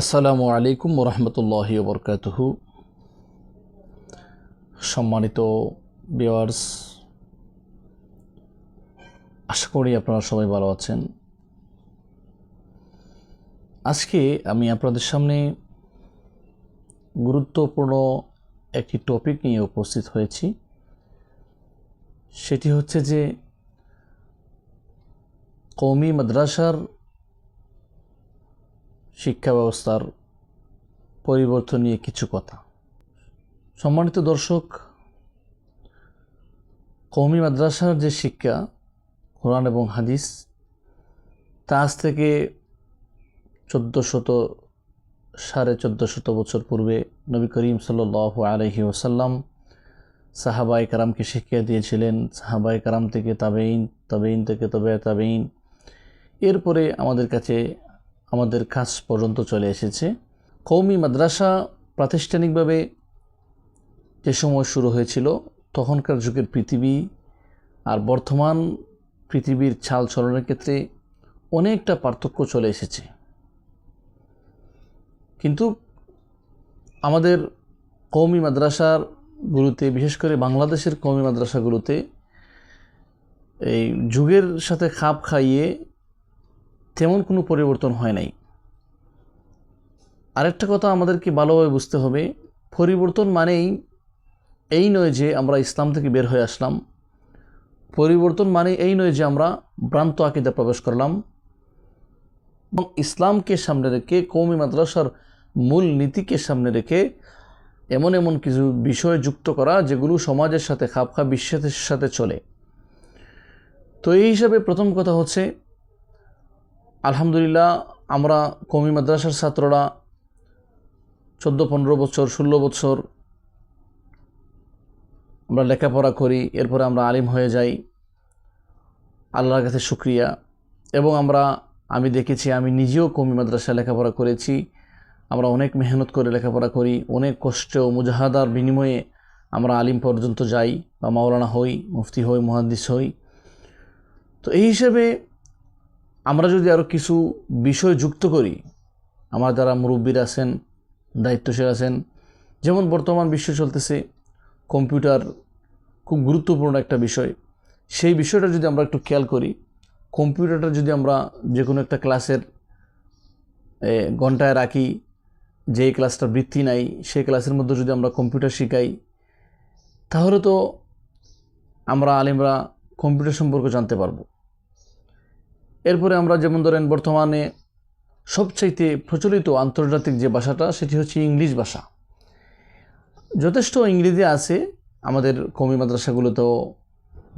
আসসালামু আলাইকুম রহমতুল্লাহ বরকাতহ সম্মানিত বিওয়ার্স আশা করি আপনারা সবাই ভালো আছেন। আজকে আমি আপনাদের সামনে গুরুত্বপূর্ণ একটি টপিক নিয়ে উপস্থিত হয়েছি। সেটি হচ্ছে যে কৌমি মাদ্রাসার শিক্ষা ব্যবস্থার পরিবর্তন নিয়ে কিছু কথা। সম্মানিত দর্শক কৌমি মাদ্রাসার যে শিক্ষা, কোরআন এবং হাদিস, তা আজ থেকে চোদ্দ শত সাড়ে চোদ্দ শত বছর পূর্বে নবী করিম সাল আলহি ওসাল্লাম সাহাবাই কারামকে শিক্ষা দিয়েছিলেন। সাহাবাই কারাম থেকে তাবেইন তাবেইন থেকে তবে তাবেইন এরপরে আমাদের কাছে আমাদের কাজ পর্যন্ত চলে এসেছে। কৌমি মাদ্রাসা প্রাতিষ্ঠানিকভাবে যে সময় শুরু হয়েছিল, তখনকার যুগের পৃথিবী আর বর্তমান পৃথিবীর ছাল চলনের ক্ষেত্রে অনেকটা পার্থক্য চলে এসেছে। কিন্তু আমাদের কৌমি মাদ্রাসার গুলোতে বিশেষ করে বাংলাদেশের কৌমি মাদ্রাসাগুলোতে এই যুগের সাথে খাপ খাইয়ে তেমন কোনো পরিবর্তন হয় নাই। আরেকটা কথা আমাদেরকে ভালোভাবে বুঝতে হবে, পরিবর্তন মানেই এই নয় যে আমরা ইসলাম থেকে বের হয়ে আসলাম। পরিবর্তন মানে এই নয় যে আমরা ভ্রান্ত আকিদা প্রবেশ করলাম। এবং ইসলামকে সামনে রেখে কৌমি মাদ্রাসার মূল নীতিকে সামনে রেখে এমন এমন কিছু বিষয় যুক্ত করা, যেগুলো সমাজের সাথে খাপ খাপ বিশ্বের সাথে চলে। তো এই হিসাবে প্রথম কথা হচ্ছে আলহামদুলিল্লাহ, আমরা কমি মাদ্রাসার ছাত্ররা চোদ্দ পনেরো বছর, ষোলো বছর আমরা লেখাপড়া করি, এরপরে আমরা আলিম হয়ে যাই। আল্লাহর কাছে শুক্রিয়া। এবং আমরা, আমি দেখেছি, আমি নিজেও কমি মাদ্রাসায় লেখাপড়া করেছি। আমরা অনেক মেহনত করে লেখাপড়া করি, অনেক কষ্ট ও মুজাহাদার বিনিময়ে আমরা আলিম পর্যন্ত যাই, বা মাওলানা হই, মুফতি হই, মহাদ্দিস হই। তো এই হিসেবে আমরা যদি আরও কিছু বিষয় যুক্ত করি, আমার যারা মুরব্বীর আছেন, দায়িত্বশীল আছেন, যেমন বর্তমান বিশ্ব চলতেছে কম্পিউটার খুব গুরুত্বপূর্ণ একটা বিষয়। সেই বিষয়টা যদি আমরা একটু খেয়াল করি, কম্পিউটারটা যদি আমরা যে কোনো একটা ক্লাসের ঘন্টায় রাখি যে ক্লাসটা বৃত্তি নাই, সেই ক্লাসের মধ্যে যদি আমরা কম্পিউটার শিখাই, তাহলে তো আমরা আলিমরা কম্পিউটার সম্পর্কে জানতে পারব। এরপরে আমরা যেমন ধরেন বর্তমানে সবচাইতে প্রচলিত আন্তর্জাতিক যে ভাষাটা, সেটি হচ্ছে ইংলিশ ভাষা। যথেষ্ট ইংরেজি আছে, আমাদের কমি মাদ্রাসাগুলোতেও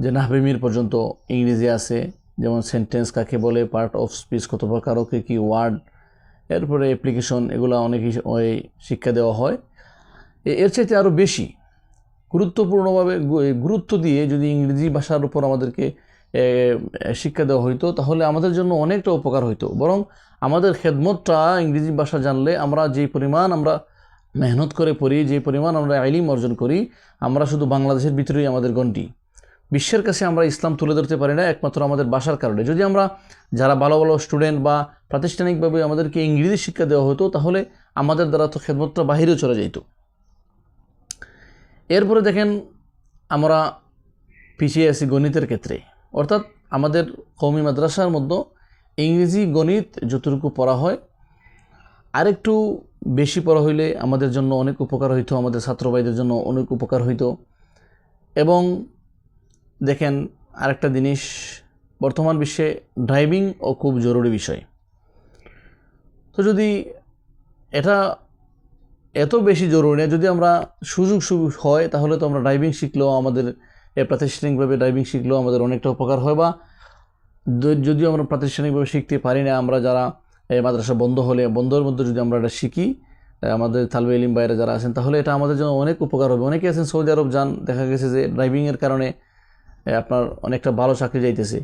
যে নাহবিমির পর্যন্ত ইংরেজি আছে, যেমন সেন্টেন্স কাকে বলে পার্ট অফ স্পিচ কত প্রকার, ওকে কী ওয়ার্ড এরপরে অ্যাপ্লিকেশন এগুলো অনেক ওই শিক্ষা দেওয়া হয়। এর চাইতে আরও বেশি গুরুত্বপূর্ণভাবে গুরুত্ব দিয়ে যদি ইংরেজি ভাষার উপর আমাদেরকে শিক্ষা দেওয়া হইতো, তাহলে আমাদের জন্য অনেকটা উপকার হইতো। বরং আমাদের খেদমতটা ইংরেজি ভাষা জানলে আমরা যেই পরিমাণ আমরা মেহনত করে পড়ি, যে পরিমাণ আমরা আইলিম অর্জন করি, আমরা শুধু বাংলাদেশের ভিতরেই আমাদের গণ্টি বিশ্বের কাছে আমরা ইসলাম তুলে ধরতে পারি না, একমাত্র আমাদের বাসার কারণে। যদি আমরা যারা ভালো ভালো স্টুডেন্ট বা প্রাতিষ্ঠানিকভাবে আমাদেরকে ইংরেজি শিক্ষা দেওয়া হতো, তাহলে আমাদের দ্বারা তো খেদমতটা বাহিরেও চলে যেত এরপরে দেখেন আমরা পিছিয়ে আছি গণিতের ক্ষেত্রে। অর্থাৎ আমাদের কৌমি মাদ্রাসার মধ্যে ইংরেজি গণিত যতটুকু পড়া হয়, আরেকটু বেশি পড়া হইলে আমাদের জন্য অনেক উপকার হইতো, আমাদের ছাত্রবাইদের জন্য অনেক উপকার হইতো। এবং দেখেন আরেকটা জিনিস, বর্তমান বিশ্বে ড্রাইভিং ও খুব জরুরি বিষয়। তো যদি এটা এত বেশি জরুরি যদি আমরা সুযোগ হয়, তাহলে তো আমরা ড্রাইভিং শিখলেও আমাদের প্রাতিষ্ঠানিকভাবে ড্রাইভিং শিখলেও আমাদের অনেকটা উপকার হয় বা যদিও আমরা প্রাতিষ্ঠানিকভাবে শিখতে পারি না, আমরা যারা এই মাদ্রাসা বন্ধ হলে, বন্ধের মধ্যে যদি আমরা এটা শিখি আমাদের তালবে ইলিম বাইরে যারা আছেন, তাহলে এটা আমাদের জন্য অনেক উপকার হবে। অনেকে আছেন সৌদি আরব যান, দেখা গেছে যে ড্রাইভিংয়ের কারণে আপনার অনেকটা ভালো চাকরি যাইতেছে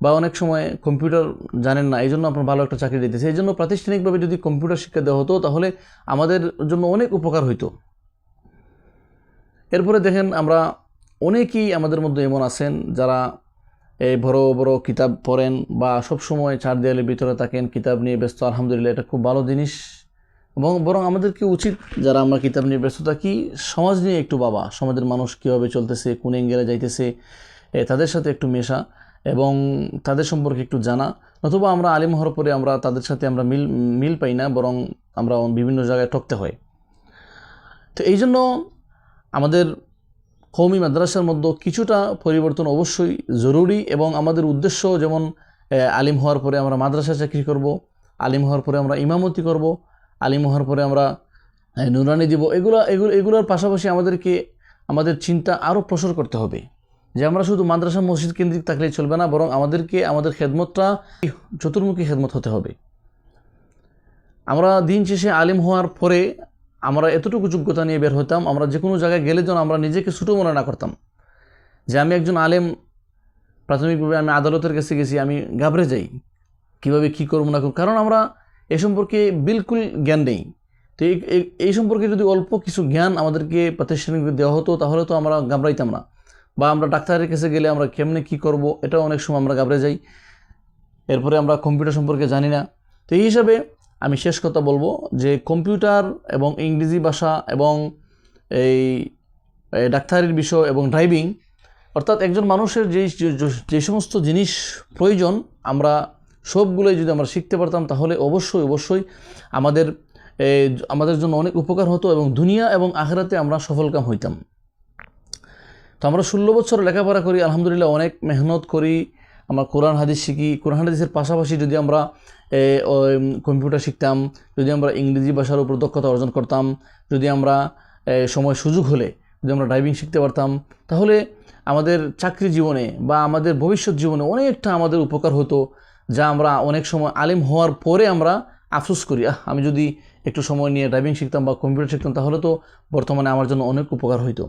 বা অনেক সময় কম্পিউটার জানেন না এই জন্য আপনার ভালো একটা চাকরি যাইতেছে। এই জন্য প্রাতিষ্ঠানিকভাবে যদি কম্পিউটার শিক্ষা দেওয়া হতো, তাহলে আমাদের জন্য অনেক উপকার হইতো। এরপরে দেখেন আমরা অনেকেই আমাদের মধ্যে এমন আছেন যারা এই বড় বড় কিতাব পড়েন বা সব সময় চার দেয়ালের ভিতরে থাকেন, কিতাব নিয়ে ব্যস্ত, আলহামদুলিল্লাহ এটা খুব ভালো জিনিস। এবং বরং আমাদেরকে উচিত যারা আমরা কিতাব নিয়ে ব্যস্ত থাকি, সমাজ নিয়ে একটু বাবা সমাজের মানুষ কীভাবে চলতেছে, কোন অ্যাঙ্গেলে যাইতেছে তাদের সাথে একটু মেশা এবং তাদের সম্পর্কে একটু জানা। নতুবা আমরা আলিম হওয়ার পরে আমরা তাদের সাথে আমরা মিল মিল পাই না, বরং আমরা বিভিন্ন জায়গায় ঠকতে হয়। তো এই জন্য আমাদের কৌমি মাদ্রাসার মধ্যে কিছুটা পরিবর্তন অবশ্যই জরুরি এবং আমাদের উদ্দেশ্য যেমন আলিম হওয়ার পরে আমরা মাদ্রাসা চাকরি করব, আলিম হওয়ার পরে আমরা ইমামতি করব, আলিম হওয়ার পরে আমরা নুরানি দিব। এগুলো এগুলো এগুলোর পাশাপাশি আমাদেরকে, আমাদের চিন্তা আরও প্রসার করতে হবে যে আমরা শুধু মাদ্রাসা মসজিদ কেন্দ্রিক থাকলেই চলবে না, বরং আমাদেরকে, আমাদের খেদমতটা চতুর্মুখী খেদমত হতে হবে। আমরা দিন শেষে আলিম হওয়ার পরে আমরা এতটুকু যোগ্যতা নিয়ে বের হতাম, আমরা যে কোনো জায়গায় গেলে যেন আমরা নিজেকে ছোটো মনে না করতাম। যে আমি একজন আলেম, প্রাথমিকভাবে আমি আদালতের কাছে গেছি, আমি ঘাবড়ে যাই। কীভাবে কী করব না করব? কারণ আমরা এ সম্পর্কে বিলকুল জ্ঞান নেই। তো এই- সম্পর্কে যদি অল্প কিছু জ্ঞান আমাদেরকে প্রাতিষ্ঠানিক দেওয়া হতো, তাহলে তো আমরা ঘাবড়াইতাম না। বা আমরা ডাক্তারের কাছে গেলে আমরা কেমনে কী করব, এটাও অনেক সময় আমরা ঘাবড়ে যাই। এরপরে আমরা কম্পিউটার সম্পর্কে জানি না। তো এই হিসাবে আমি শেষ কথা বলব যে কম্পিউটার এবং ইংরেজি ভাষা এবং এই ডাক্তারির বিষয় এবং ড্রাইভিং, অর্থাৎ একজন মানুষের যে- যে সমস্ত জিনিস প্রয়োজন, আমরা সবগুলোই যদি আমরা শিখতে পারতাম তাহলে অবশ্যই অবশ্যই আমাদের আমাদের জন্য অনেক উপকার হতো এবং দুনিয়া এবং আখেরাতে আমরা সফলকাম হইতাম। তো আমরা ষোলো বছর লেখাপড়া করি, আলহামদুলিল্লাহ অনেক মেহনত করি আমরা কোরআন, হাদিস শিখি। কোরআন, হাদিসের পাশাপাশি যদি আমরা কম্পিউটার শিখতাম, যদি আমরা ইংরেজি ভাষার উপর দক্ষতা অর্জন করতাম, যদি আমরা সময় সুযোগ হলে, যদি আমরা ড্রাইভিং শিখতে পারতাম, তাহলে আমাদের চাকরি জীবনে বা আমাদের ভবিষ্যৎ জীবনে অনেকটা আমাদের উপকার হতো, যা আমরা অনেক সময় আলিম হওয়ার পরে আমরা আফসোস করি। আহ, আমি যদি একটু সময় নিয়ে ড্রাইভিং শিখতাম বা কম্পিউটার শিখতাম, তাহলে তো বর্তমানে আমার জন্য অনেক উপকার হইতো।